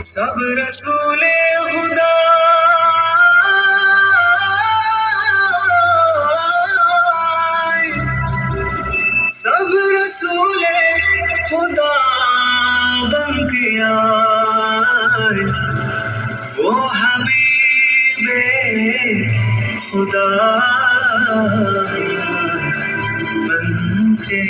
सब रसूले खुदा सब रसूले खुदा बन के आए वो हबीबे खुदा बन के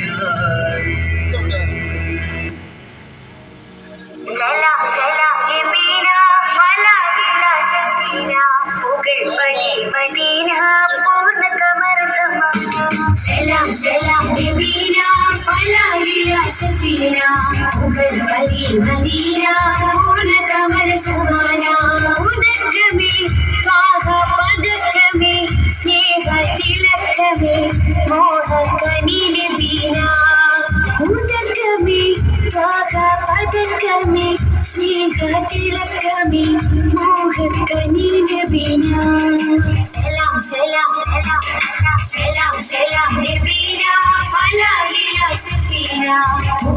സഫീന പുകൾ പതി മദീന പൂർണ കമർ സമാന ഉദക്കമേ ത്വാഹ പദക്കമേ സ്നേഹ തിലക്കമേ മോഹ കനി നബീന. ഉദക്കമേ ത്വാഹ പദക്കമേ സ്നേഹ തിലക്കമേ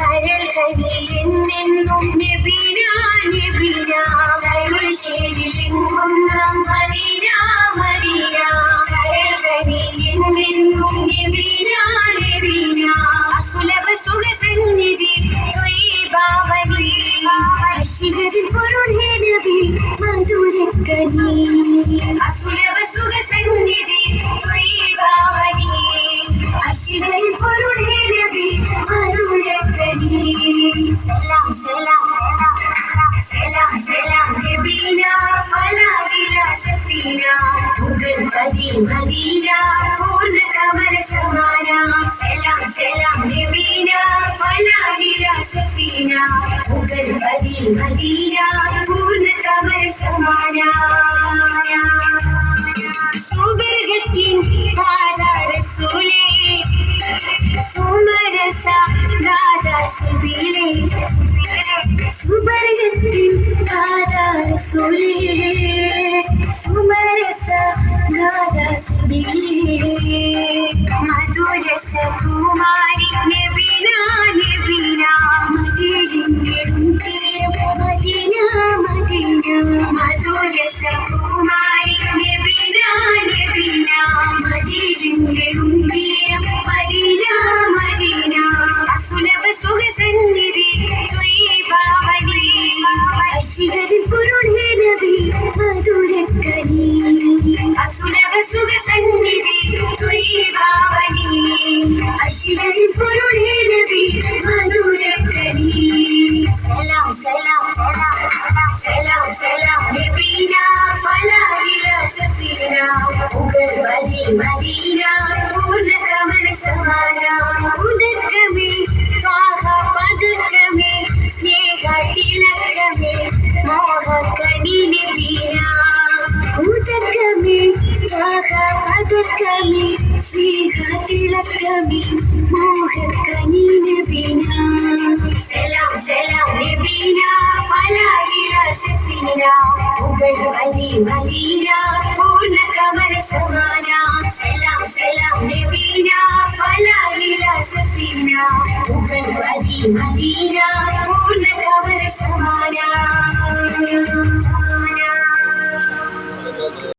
കരൾ കനിയെന്നെന്നും നബീന പതി മദീന പൂർണ കമര സമാന സലാം സലാം നബീന ഫലാ ഇലാ സഫീന മുഗൾ പതി മദീന പൂർണ കമര സമാന സുബർഗത്തിൻ പാദരസൂലേ സുമരസ ഗാദാസുബിലേ സുബർഗത്തിൻ പാദരസൂലേ സുമരസ nada sin vivir. അശിഹരിൽ പൊരുളേ നബി മധുരക്കനി സലാം സലാം സലാം സലാം നബീന ഫലാ ഇലാ സഫീന മുഗൾ മദി മദീന പൂർണ കമര സമാന ഉദക്കമേ ത്വാഹ പദക്കമേ സ്നേഹ തിലക്കമേ മോഹ കനി നബീന ഉദക്കമേ ത്വാഹ പദക്കമേ സ്നേഹ തിലക്കമേ മോഹ കനി നബീന സലാം സലാം നബീന. ഫലാ ഇലാ സഫീന. മുഗൾ മദി മദീന. പൂർണ കമര സമാന. സലാം സലാം നബീന. ഫലാ ഇലാ സഫീന. മുഗൾ മദി മദീന. പൂർണ